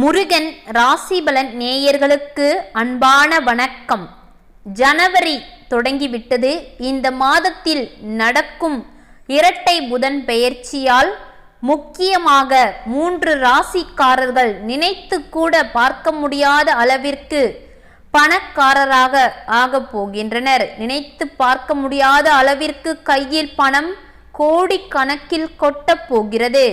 முருகன் ராசிபலன் நேயர்களுக்கு அன்பான வணக்கம். ஜனவரி தொடங்கிவிட்டது. இந்த மாதத்தில் நடக்கும் இரட்டை புதன் பெயர்ச்சியால் முக்கியமாக மூன்று ராசிக்காரர்கள் நினைத்து கூட பார்க்க முடியாத அளவிற்கு பணக்காரராக ஆகப் போகின்றனர். நினைத்து பார்க்க முடியாத அளவிற்கு கையில் பணம் கோடிக்கணக்கில் கொட்டப் போகிறது.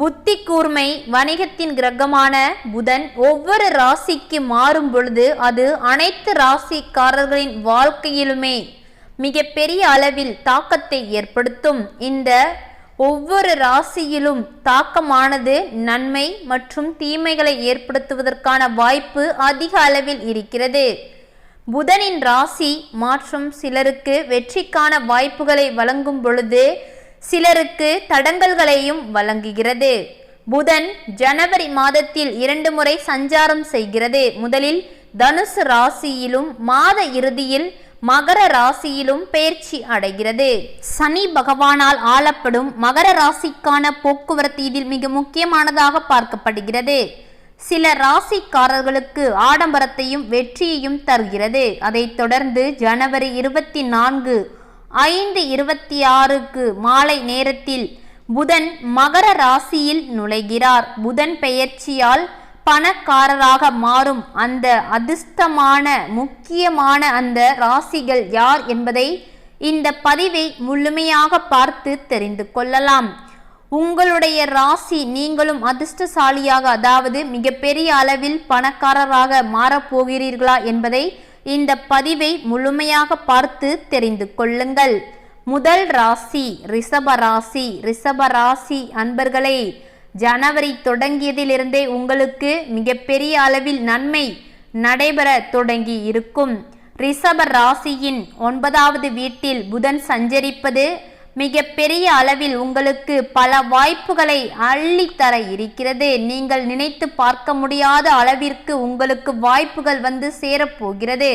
புத்தி கூர்மை வணிகத்தின் கிரகமான புதன் ஒவ்வொரு ராசிக்கு மாறும் பொழுது அது அனைத்து ராசிக்காரர்களின் வாழ்க்கையிலுமே மிகப்பெரிய அளவில் தாக்கத்தை ஏற்படுத்தும். இந்த ஒவ்வொரு ராசியிலும் தாக்கமானது நன்மை மற்றும் தீமைகளை ஏற்படுத்துவதற்கான வாய்ப்பு அதிக அளவில் இருக்கிறது. புதனின் ராசி மாற்றம் சிலருக்கு வெற்றிக்கான வாய்ப்புகளை வழங்கும் பொழுது சிலருக்கு தடங்கல்களையும் வழங்குகிறது. புதன் ஜனவரி மாதத்தில் இரண்டு முறை சஞ்சாரம் செய்கிறது. முதலில் தனுசு ராசியிலும் மாத இறுதியில் மகர ராசியிலும் பயிற்சி அடைகிறது. சனி பகவானால் ஆளப்படும் மகர ராசிக்கான போக்குவரத்து இதில் மிக முக்கியமானதாக பார்க்கப்படுகிறது. சில ராசிக்காரர்களுக்கு ஆடம்பரத்தையும் வெற்றியையும் தருகிறது. அதைத் தொடர்ந்து ஜனவரி இருபத்தி நான்கு ஐந்து இருபத்தி ஆறுக்கு மாலை நேரத்தில் புதன் மகர ராசியில் நுழைகிறார். புதன் பெயர்ச்சியால் பணக்காரராக மாறும். அந்த அதிர்ஷ்டமான முக்கியமான அந்த ராசிகள் யார் என்பதை இந்த பதிவை முழுமையாக பார்த்து தெரிந்து கொள்ளலாம். உங்களுடைய ராசி நீங்களும் அதிர்ஷ்டசாலியாக அதாவது மிகப்பெரிய அளவில் பணக்காரராக மாறப்போகிறீர்களா என்பதை இந்த பதிவை முழுமையாக பார்த்து தெரிந்து கொள்ளுங்கள். முதல் ராசி ரிஷப ராசி. ரிஷப ராசி அன்பர்களே ஜனவரி தொடங்கியதிலிருந்தே உங்களுக்கு மிகப்பெரிய அளவில் நன்மை நடைபெற தொடங்கி இருக்கும். ரிஷப ராசியின் ஒன்பதாவது வீட்டில் புதன் சஞ்சரிப்பது மிக பெரிய அளவில் உங்களுக்கு பல வாய்ப்புகளை அள்ளித்தர இருக்கிறது. நீங்கள் நினைத்து பார்க்க முடியாத அளவிற்கு உங்களுக்கு வாய்ப்புகள் வந்து சேரப்போகிறது.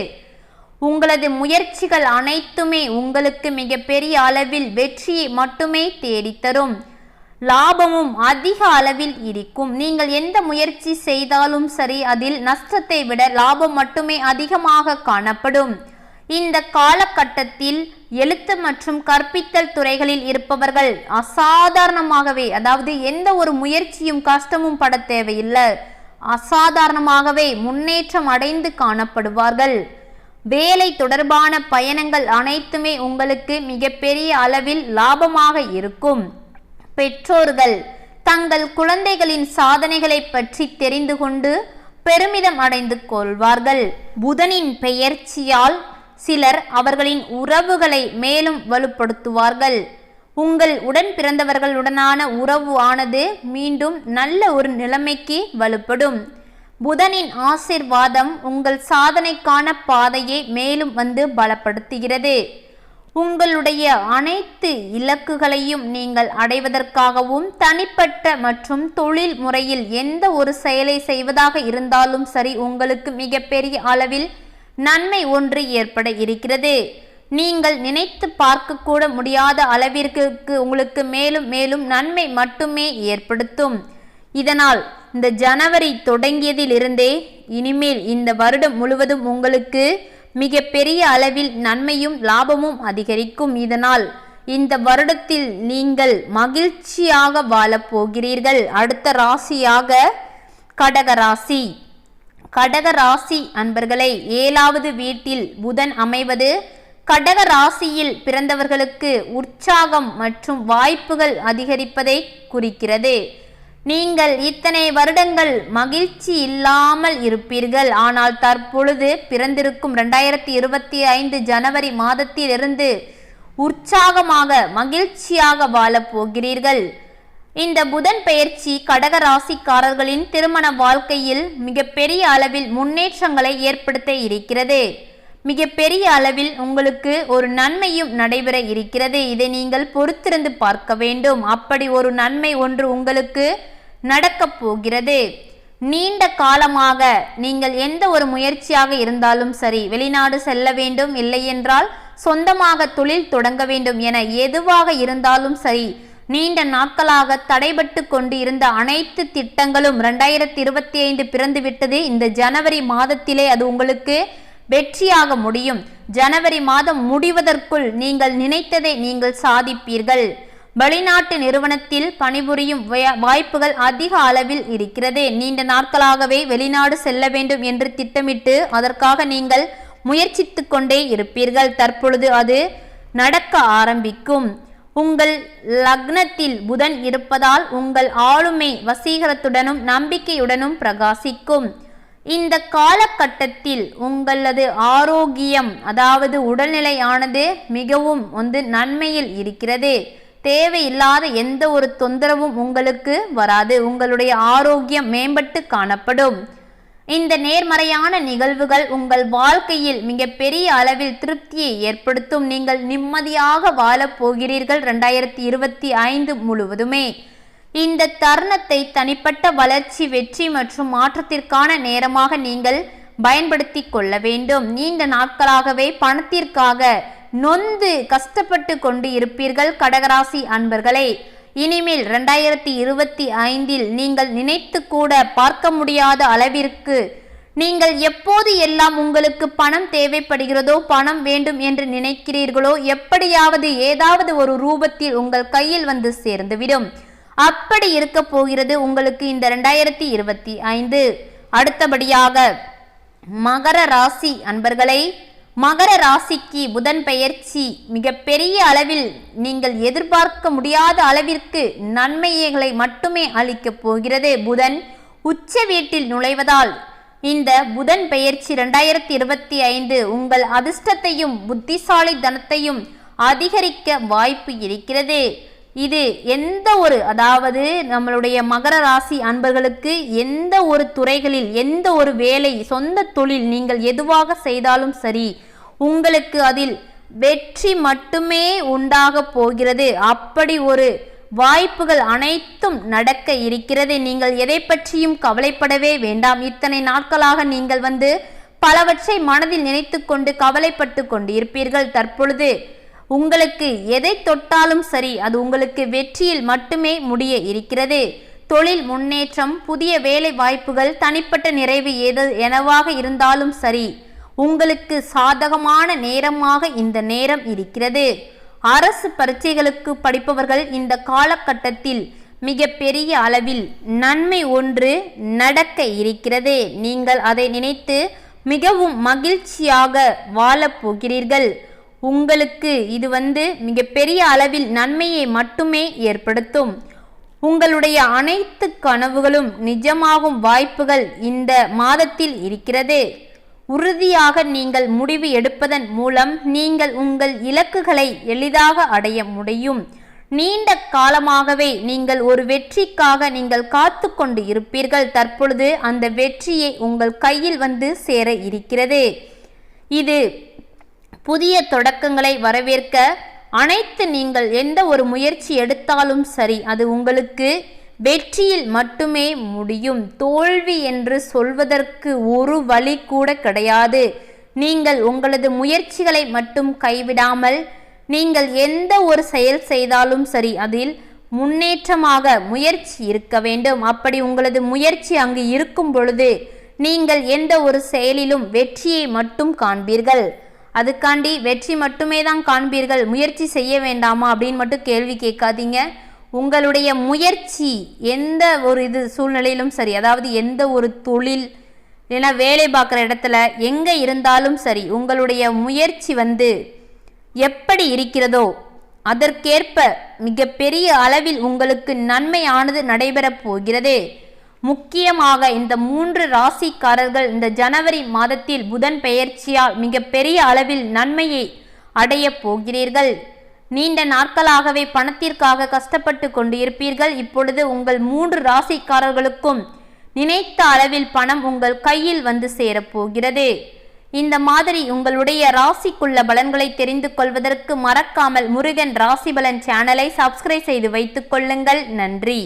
உங்களது முயற்சிகள் அனைத்துமே உங்களுக்கு மிக பெரிய அளவில் வெற்றியை மட்டுமே தேடித்தரும். லாபமும் அதிக அளவில் இருக்கும். நீங்கள் எந்த முயற்சி செய்தாலும் சரி அதில் நஷ்டத்தை விட லாபம் மட்டுமே அதிகமாக காணப்படும். இந்த காலகட்டத்தில் எழுத்து மற்றும் கற்பித்தல் துறைகளில் இருப்பவர்கள் அசாதாரணமாகவே அதாவது எந்த ஒரு முயற்சியும் கஷ்டமும் பட தேவையில்லை. அசாதாரணமாகவே முன்னேற்றம் அடைந்து காணப்படுவார்கள். வேலை தொடர்பான பயணங்கள் அனைத்துமே உங்களுக்கு மிகப்பெரிய அளவில் லாபமாக இருக்கும். பெற்றோர்கள் தங்கள் குழந்தைகளின் சாதனைகளை பற்றி தெரிந்து கொண்டு பெருமிதம் அடைந்து கொள்வார்கள். புதனின் பெயர்ச்சியால் சிலர் அவர்களின் உறவுகளை மேலும் வலுப்படுத்துவார்கள். உங்கள் உடன் பிறந்தவர்களுடனான உறவு ஆனது மீண்டும் நல்ல ஒரு நிலைமைக்கு வலுப்படும். புதனின் ஆசிர்வாதம் உங்கள் சாதனைக்கான பாதையை மேலும் வந்து பலப்படுத்துகிறது. உங்களுடைய அனைத்து இலக்குகளையும் நீங்கள் அடைவதற்காகவும் தனிப்பட்ட மற்றும் தொழில் முறையில் எந்த ஒரு செயலை செய்வதாக இருந்தாலும் சரி உங்களுக்கு மிகப்பெரிய அளவில் நன்மை ஒன்று ஏற்பட இருக்கிறது. நீங்கள் நினைத்து பார்க்கக்கூட முடியாத அளவிற்கு உங்களுக்கு மேலும் மேலும் நன்மை மட்டுமே ஏற்படுத்தும். இதனால் இந்த ஜனவரி தொடங்கியதிலிருந்தே இனிமேல் இந்த வருடம் முழுவதும் உங்களுக்கு மிக பெரிய அளவில் நன்மையும் லாபமும் அதிகரிக்கும். இதனால் இந்த வருடத்தில் நீங்கள் மகிழ்ச்சியாக வாழப் போகிறீர்கள். அடுத்த ராசியாக கடகராசி. கடக ராசி அன்பர்களை ஏழாவது வீட்டில் புதன் அமைவது கடக ராசியில் பிறந்தவர்களுக்கு உற்சாகம் மற்றும் வாய்ப்புகள் அதிகரிப்பதை குறிக்கிறது. நீங்கள் இத்தனை வருடங்கள் மகிழ்ச்சி இல்லாமல் இருப்பீர்கள். ஆனால் தற்பொழுது பிறந்திருக்கும் ரெண்டாயிரத்தி இருபத்தி ஐந்து ஜனவரி மாதத்திலிருந்து உற்சாகமாக மகிழ்ச்சியாக வாழப் போகிறீர்கள். இந்த புதன் பெயர்ச்சி கடக ராசிக்காரர்களின் திருமண வாழ்க்கையில் மிகப்பெரிய அளவில் முன்னேற்றங்களை ஏற்படுத்த இருக்கிறது. மிகப்பெரிய அளவில் உங்களுக்கு ஒரு நன்மையும் நடைபெற இருக்கிறது. இதை நீங்கள் பொறுத்திருந்து பார்க்க வேண்டும். அப்படி ஒரு நன்மை ஒன்று உங்களுக்கு நடக்கப் போகிறது. நீண்ட காலமாக நீங்கள் எந்த ஒரு முயற்சியாக இருந்தாலும் சரி வெளிநாடு செல்ல வேண்டும் இல்லையென்றால் சொந்தமாக தொழில் தொடங்க வேண்டும் என எதுவாக இருந்தாலும் சரி நீண்ட நாட்களாக தடைபட்டு கொண்டு இருந்த அனைத்து திட்டங்களும் ரெண்டாயிரத்தி இருபத்தி ஐந்து பிறந்து விட்டது இந்த ஜனவரி மாதத்திலே அது உங்களுக்கு வெற்றியாக முடியும். ஜனவரி மாதம் முடிவதற்குள் நீங்கள் நினைத்ததை நீங்கள் சாதிப்பீர்கள். வெளிநாட்டு நிறுவனத்தில் பணிபுரியும் வய- வாய்ப்புகள் அதிக அளவில் இருக்கிறது. நீண்ட நாட்களாகவே வெளிநாடு செல்ல வேண்டும் என்று திட்டமிட்டு அதற்காக நீங்கள் முயற்சித்து கொண்டே இருப்பீர்கள். தற்பொழுது அது நடக்க ஆரம்பிக்கும். உங்கள் லக்னத்தில் புதன் இருப்பதால் உங்கள் ஆளுமை வசீகரத்துடனும் நம்பிக்கையுடனும் பிரகாசிக்கும். இந்த காலகட்டத்தில் உங்களது ஆரோக்கியம் அதாவது உடல்நிலையானது மிகவும் வந்து நன்மையில் இருக்கிறது. தேவையில்லாத எந்த ஒரு தொந்தரவும் உங்களுக்கு வராது. உங்களுடைய ஆரோக்கியம் மேம்பட்டு காணப்படும். இந்த நேர்மறையான நிகழ்வுகள் உங்கள் வாழ்க்கையில் மிகப்பெரிய அளவில் திருப்தியை ஏற்படுத்தும். நீங்கள் நிம்மதியாக வாழப் போகிறீர்கள் ரெண்டாயிரத்தி இருபத்தி ஐந்து முழுவதுமே. இந்த தருணத்தை தனிப்பட்ட வளர்ச்சி வெற்றி மற்றும் மாற்றத்திற்கான நேரமாக நீங்கள் பயன்படுத்தி கொள்ள வேண்டும். நீண்ட நாட்களாகவே பணத்திற்காக நொந்து கஷ்டப்பட்டு கொண்டு இருப்பீர்கள் கடகராசி அன்பர்களே. இனிமேல் ரெண்டாயிரத்தி இருபத்தி ஐந்தில் நீங்கள் நினைத்து கூட பார்க்க முடியாத அளவிற்கு நீங்கள் எப்போது எல்லாம் உங்களுக்கு பணம் தேவைப்படுகிறதோ பணம் வேண்டும் என்று நினைக்கிறீர்களோ எப்படியாவது ஏதாவது ஒரு ரூபத்தில் உங்கள் கையில் வந்து சேர்ந்துவிடும். அப்படி இருக்க போகிறது உங்களுக்கு இந்த ரெண்டாயிரத்தி இருபத்தி ஐந்து. அடுத்தபடியாக மகர ராசி அன்பர்களை மகர ராசிக்கு புதன் பெயர்ச்சி. மிகப்பெரிய அளவில் நீங்கள் எதிர்பார்க்க முடியாத அளவிற்கு நன்மைகளை மட்டுமே அளிக்கப் போகிறது புதன். உச்ச வீட்டில் நுழைவதால் இந்த புதன் பெயர்ச்சி ரெண்டாயிரத்தி இருபத்தி ஐந்து உங்கள் அதிர்ஷ்டத்தையும் புத்திசாலி தனத்தையும் அதிகரிக்க வாய்ப்பு இருக்கிறது. இது எந்த ஒரு அதாவது நம்மளுடைய மகர ராசி அன்பர்களுக்கு எந்த ஒரு துறைகளில் எந்த ஒரு வேலை சொந்த தொழில் நீங்கள் எதுவாக செய்தாலும் சரி உங்களுக்கு அதில் வெற்றி மட்டுமே உண்டாக போகிறது. அப்படி ஒரு வாய்ப்புகள் அனைத்தும் நடக்க இருக்கிறது. நீங்கள் எதை பற்றியும் கவலைப்படவே வேண்டாம். இத்தனை நாட்களாக நீங்கள் வந்து பலவற்றை மனதில் நினைத்துக்கொண்டு கவலைப்பட்டு கொண்டு இருப்பீர்கள் தற்பொழுது உங்களுக்கு எதை தொட்டாலும் சரி அது உங்களுக்கு வெற்றியில் மட்டுமே முடிய இருக்கிறது. தொழில் முன்னேற்றம் புதிய வேலை வாய்ப்புகள் தனிப்பட்ட நிறைவு எது எனவாக இருந்தாலும் சரி உங்களுக்கு சாதகமான நேரமாக இந்த நேரம் இருக்கிறது. அரசு பரீட்சைகளுக்கு படிப்பவர்கள் இந்த காலகட்டத்தில் மிக பெரிய அளவில் நன்மை ஒன்று நடக்க இருக்கிறது. நீங்கள் அதை நினைத்து மிகவும் மகிழ்ச்சியாக வாழப் போகிறீர்கள். உங்களுக்கு இது வந்து மிகப்பெரிய அளவில் நன்மையை மட்டுமே ஏற்படுத்தும். உங்களுடைய அனைத்து கனவுகளும் நிஜமாகும் வாய்ப்புகள் இந்த மாதத்தில் இருக்கிறது. உறுதியாக நீங்கள் முடிவு எடுப்பதன் மூலம் நீங்கள் உங்கள் இலக்குகளை எளிதாக அடைய முடியும். நீண்ட காலமாகவே நீங்கள் ஒரு வெற்றிக்காக நீங்கள் காத்து கொண்டு இருப்பீர்கள். தற்பொழுது அந்த வெற்றியை உங்கள் கையில் வந்து சேர இருக்கிறது. இது புதிய தொடக்கங்களை வரவேற்க அனைத்து நீங்கள் எந்த ஒரு முயற்சி எடுத்தாலும் சரி அது உங்களுக்கு வெற்றியில் மட்டுமே முடியும். தோல்வி என்று சொல்வதற்கு ஒரு வழி கூட கிடையாது. நீங்கள் உங்களது முயற்சிகளை மட்டும் கைவிடாமல் நீங்கள் எந்த ஒரு செயல் செய்தாலும் சரி அதில் முன்னேற்றமாக முயற்சி இருக்க வேண்டும். அப்படி உங்களது முயற்சி அங்கு இருக்கும் பொழுது நீங்கள் எந்த ஒரு செயலிலும் வெற்றியை மட்டும் காண்பீர்கள். அதுக்காண்டி வெற்றி மட்டுமே தான் காண்பீர்கள். முயற்சி செய்ய வேண்டாமா அப்படின்னு மட்டும் கேள்வி கேட்காதீங்க. உங்களுடைய முயற்சி எந்த ஒரு இது சூழ்நிலையிலும் சரி அதாவது எந்த ஒரு தொழில் இல்லைன்னா வேலை பார்க்குற இடத்துல எங்கே இருந்தாலும் சரி உங்களுடைய முயற்சி வந்து எப்படி இருக்கிறதோ அதற்கேற்ப மிகப்பெரிய அளவில் உங்களுக்கு நன்மையானது நடைபெறப் போகிறது. முக்கியமாக இந்த மூன்று ராசிக்காரர்கள் இந்த ஜனவரி மாதத்தில் புதன் பெயர்ச்சியால் மிகப்பெரிய அளவில் நன்மையை அடையப் போகிறீர்கள். நீண்ட நாட்களாகவே பணத்திற்காக கஷ்டப்பட்டு கொண்டு இருப்பீர்கள் இப்பொழுது உங்கள் மூன்று ராசிக்காரர்களுக்கும் நினைத்த அளவில் பணம் உங்கள் கையில் வந்து சேரப்போகிறது. இந்த மாதிரி உங்களுடைய ராசிக்குள்ள பலன்களை தெரிந்து கொள்வதற்கு மறக்காமல் முருகன் ராசி பலன் சேனலை சப்ஸ்கிரைப் செய்து வைத்துக் கொள்ளுங்கள். நன்றி.